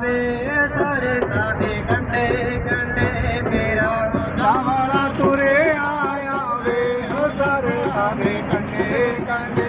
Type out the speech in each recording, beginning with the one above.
ਵੇ ਸਾਰੇ ਸਾਡੇ ਗੰਡੇ ਗੰਡੇ ਮੇਰਾ ਨਾਵਾਲਾ ਤੁਰੇ ਆਇਆ ਵੇ। ਸਾਰੇ ਸਾਡੇ ਗੰਡੇ ਗੰਡੇ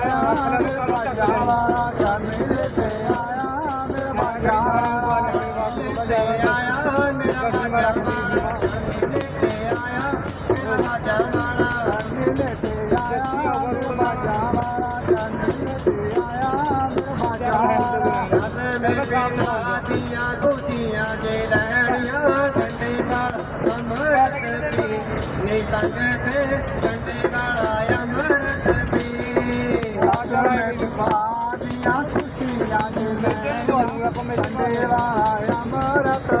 ਮੋਹਤੀਆਂ ਖੁਸ਼ੀਆਂ ਦੇ ਲੈਣੀਆਂ ਕੰਡੇ ਨਾਲ ਅਮਰਤ ਵੀ ਨੀ ਤੰਗ ਤੇ ਕੰਡੇ ਨਾਲ ਅਮਰਤ ਵੀ ਆਗਰੇ ਮਾਦੀਆਂ ਖੁਸ਼ੀਆਂ ਦੇ ਲੈਣੀਆਂ ਕੰਡੇ ਨਾਲ ਅਮਰਤ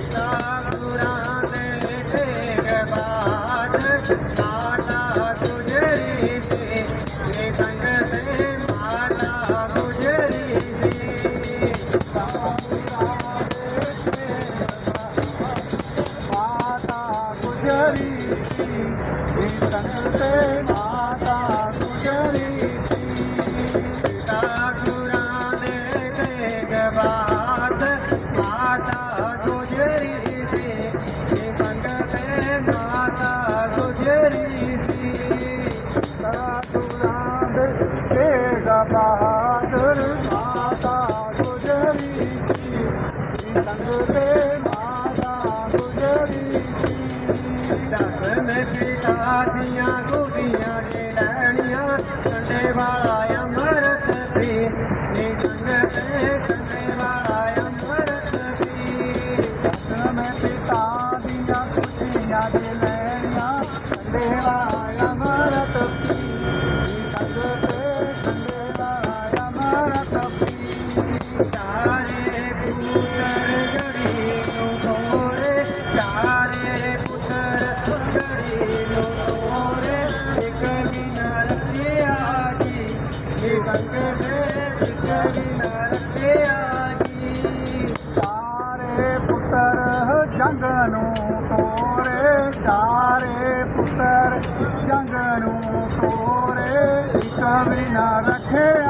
तुझरी मी सांगते माता तुझरी ਸਾਡੀਆਂ ਰੂੜੀਆਂ ਨੇ ਲੈਣੀਆਂ ਕੰਡੇ ਵਾਲਾ ਜੰਗ ਨੂੰ ਤੋਰੇ ਸਾਰੇ ਪੁੱਤਰ ਜੰਗ ਨੂੰ ਤੋਰੇ ਇੱਕ ਨਾ ਰੱਖੇ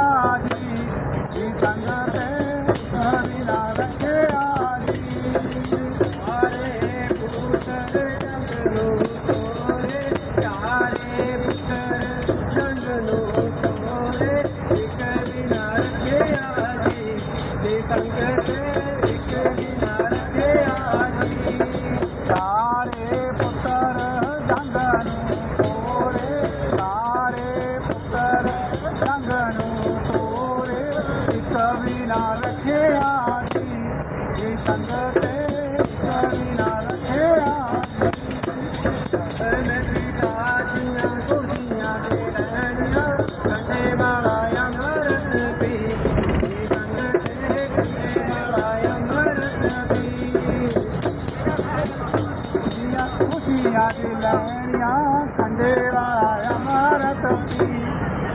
de it. ਦੀ ਲਹਿਰੀਆਂ ਕੰਡੇ ਵਾਲਾ ਅਮਰਤ ਪੀ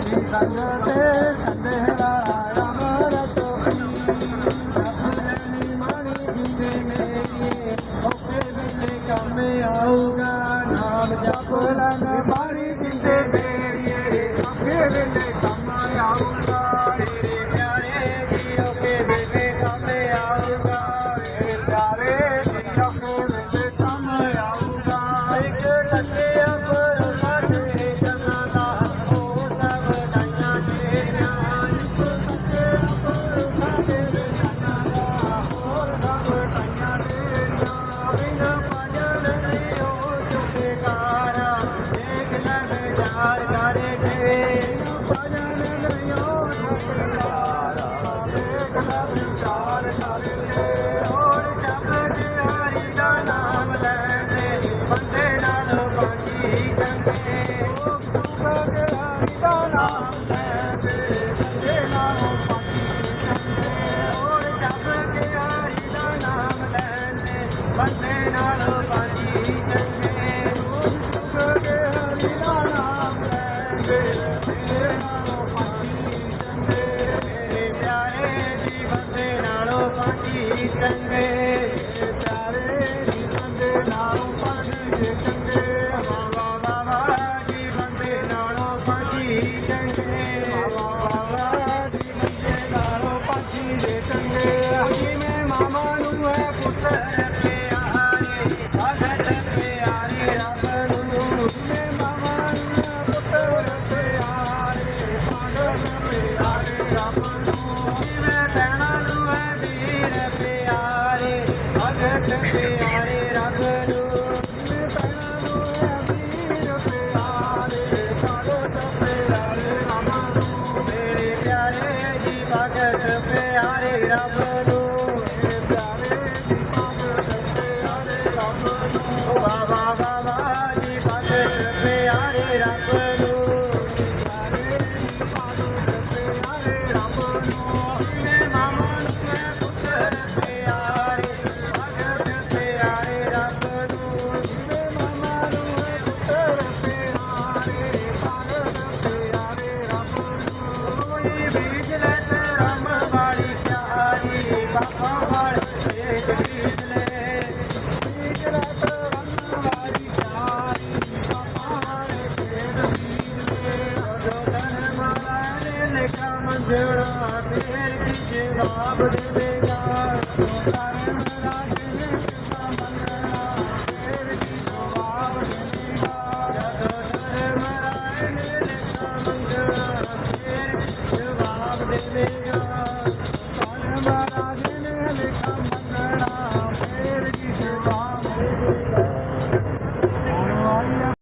ਜੀ ਸੰਗ ਤੇ ਕੰਡੇ ਵਾਲਾ ਅਮਰਤ ਪੀ ਆਪਣੀ ਮਣੀ ਜਿੰਦੇ ਮੇਰੀ ਓਕੇ ਬਿੱਲੇ ਕੰਮ ਆਊਗਾ, ਨਾਮ ਜਪ ਲੰਗ ਪਰ Hay que Oh.